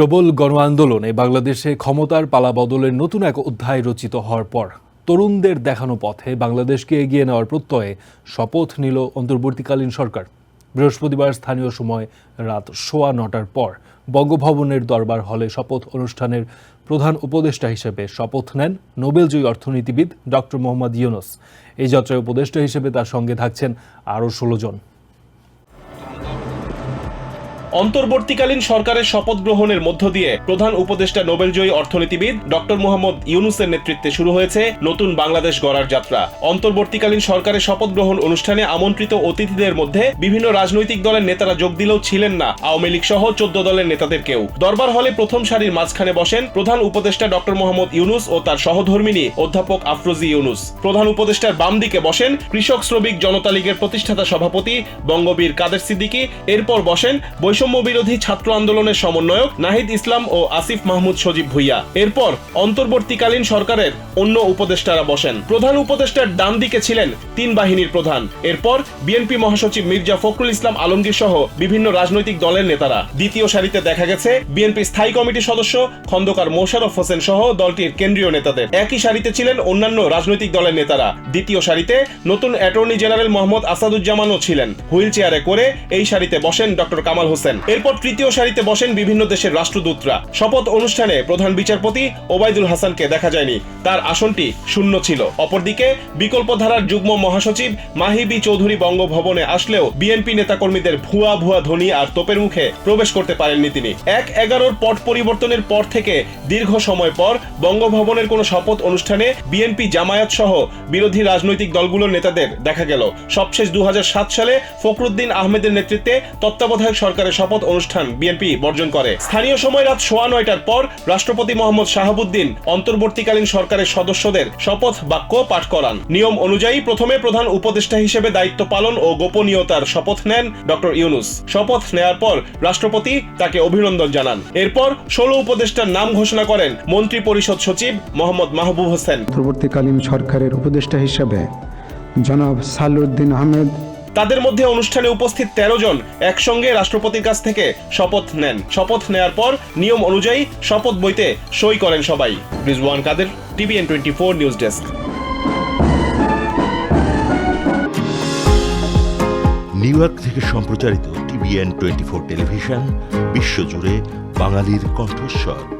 প্রবল গণ আন্দোলনে বাংলাদেশে ক্ষমতার পালা বদলের নতুন এক অধ্যায় রচিত হওয়ার পর তরুণদের দেখানো পথে বাংলাদেশকে এগিয়ে নেওয়ার প্রত্যয়ে শপথ নিল অন্তর্বর্তীকালীন সরকার। বৃহস্পতিবার স্থানীয় সময় রাত সোয়া নটার পর বঙ্গভবনের দরবার হলে শপথ অনুষ্ঠানের প্রধান উপদেষ্টা হিসেবে শপথ নেন নোবেলজয়ী অর্থনীতিবিদ ডক্টর মোহাম্মদ ইউনুস। এই যাত্রায় উপদেষ্টা হিসেবে তার সঙ্গে থাকছেন আরও ষোলো জন। অন্তর্বর্তীকালীন সরকারের শপথ গ্রহণের মধ্য দিয়ে প্রধান উপদেষ্টা নোবেলজয়ী অর্থনীতিবিদ ডক্টর মোহাম্মদ ইউনুসের নেতৃত্বে শুরু হয়েছে নতুন বাংলাদেশ গড়ার যাত্রা। অন্তর্বর্তীকালীন সরকারের শপথ গ্রহণ অনুষ্ঠানে আমন্ত্রিত অতিথিদের মধ্যে বিভিন্ন রাজনৈতিক দলের নেতারা যোগ দিলেও ছিলেন না। আওয়ামী লীগ সহ চোদ্দ দলের নেতাদের কেউ। দরবার হলে প্রথম সারির মাঝখানে বসেন প্রধান উপদেষ্টা ডক্টর মোহাম্মদ ইউনুস ও তার সহধর্মিনী অধ্যাপক আফরোজি ইউনুস। প্রধান উপদেষ্টার বাম দিকে বসেন কৃষক শ্রমিক জনতা লীগের প্রতিষ্ঠাতা সভাপতি বঙ্গবীর কাদের সিদ্দিকী। এরপর বসেন বৈষম্য বিরোধী ছাত্র আন্দোলনের সমন্বয়ক নাহিদ ইসলাম ও আসিফ মাহমুদ সজীব ভুইয়া। এরপর অন্তর্বর্তীকালীন সরকারের অন্য উপদেষ্টারা বসেন। প্রধান উপদেষ্টার ডান দিকে ছিলেন তিন বাহিনীর প্রধান। এরপর বিএনপি মহাসচিব মির্জা ফখরুল ইসলাম আলমগীর সহ বিভিন্ন রাজনৈতিক দলের নেতারা। দ্বিতীয় সারিতে দেখা গেছে বিএনপি স্থায়ী কমিটির সদস্য খন্দকার মোশারফ হোসেন সহ দলটির কেন্দ্রীয় নেতাদের। একই সারিতে ছিলেন অন্যান্য রাজনৈতিক দলের নেতারা। দ্বিতীয় সারিতে নতুন অ্যাটর্নি জেনারেল মোহাম্মদ আসাদুজ্জামানও ছিলেন। হুইল চেয়ারে করে এই সারিতে বসেন ডক্টর কামাল হোসেন। এরপর তৃতীয় সারিতে বসেন বিভিন্ন দেশের রাষ্ট্রদূতরা। শপথ অনুষ্ঠানে প্রধান বিচারপতি ওবায়দুল হাসানকে দেখা যায়নি। তার আসনটি শূন্য ছিল। অপরদিকে বিকল্প ধারার যুগ্ম মহাসচিব মাহিবি চৌধুরী বঙ্গভবনে আসলেও বিএনপি নেতাকর্মীদের ভুয়া ভুয়া ধ্বনি আর তোপের মুখে প্রবেশ করতে পারেননি তিনি। এক এগারোর পট পরিবর্তনের পর থেকে দীর্ঘ সময় পর বঙ্গভবনের কোনো শপথ অনুষ্ঠানে বিএনপি জামায়াত সহ বিরোধী রাজনৈতিক দলগুলোর নেতাদের দেখা গেল। সবশেষ দু হাজার সাত সালে ফখরুদ্দিন আহমেদের নেতৃত্বে তত্ত্বাবধায়ক সরকারের শপথ অনুষ্ঠান বিএনপি বর্জন করে। স্থানীয় সময় রাত সোয়া নয়টার পর রাষ্ট্রপতি মোহাম্মদ শাহাবুদ্দিন অন্তর্বর্তীকালীন সরকারের সদস্যদের শপথ বাক্য পাঠ করান। নিয়ম অনুযায়ী প্রথমে প্রধান উপদেষ্টা হিসেবে দায়িত্ব পালন ও গোপনীয়তার শপথ নেন ডক্টর ইউনুস। শপথ নেয়ার পর রাষ্ট্রপতি তাকে অভিনন্দন জানান। এরপর ষোলো উপদেষ্টার নাম ঘোষণা করেন মন্ত্রী পরিষদ সচিব মোহাম্মদ মাহবুব হোসেন। অন্তর্বর্তীকালীন সরকারের উপদেষ্টা হিসাবে জনাব সালউদ্দিন আহমেদ তাদের মধ্যে অনুষ্ঠানে উপস্থিত তেরো জন একসঙ্গে রাষ্ট্রপতির কাছ থেকে শপথ নেন। শপথ নেয়ার পর নিয়ম অনুযায়ী শপথ বইতে সই করেন সবাই। Rizwan Kader, TVN twenty four news desk. New York থেকে সম্প্রচারিত টিভিএন টোয়েন্টি ফোর টেলিভিশন, বিশ্বজুড়ে বাঙালির কণ্ঠস্বর।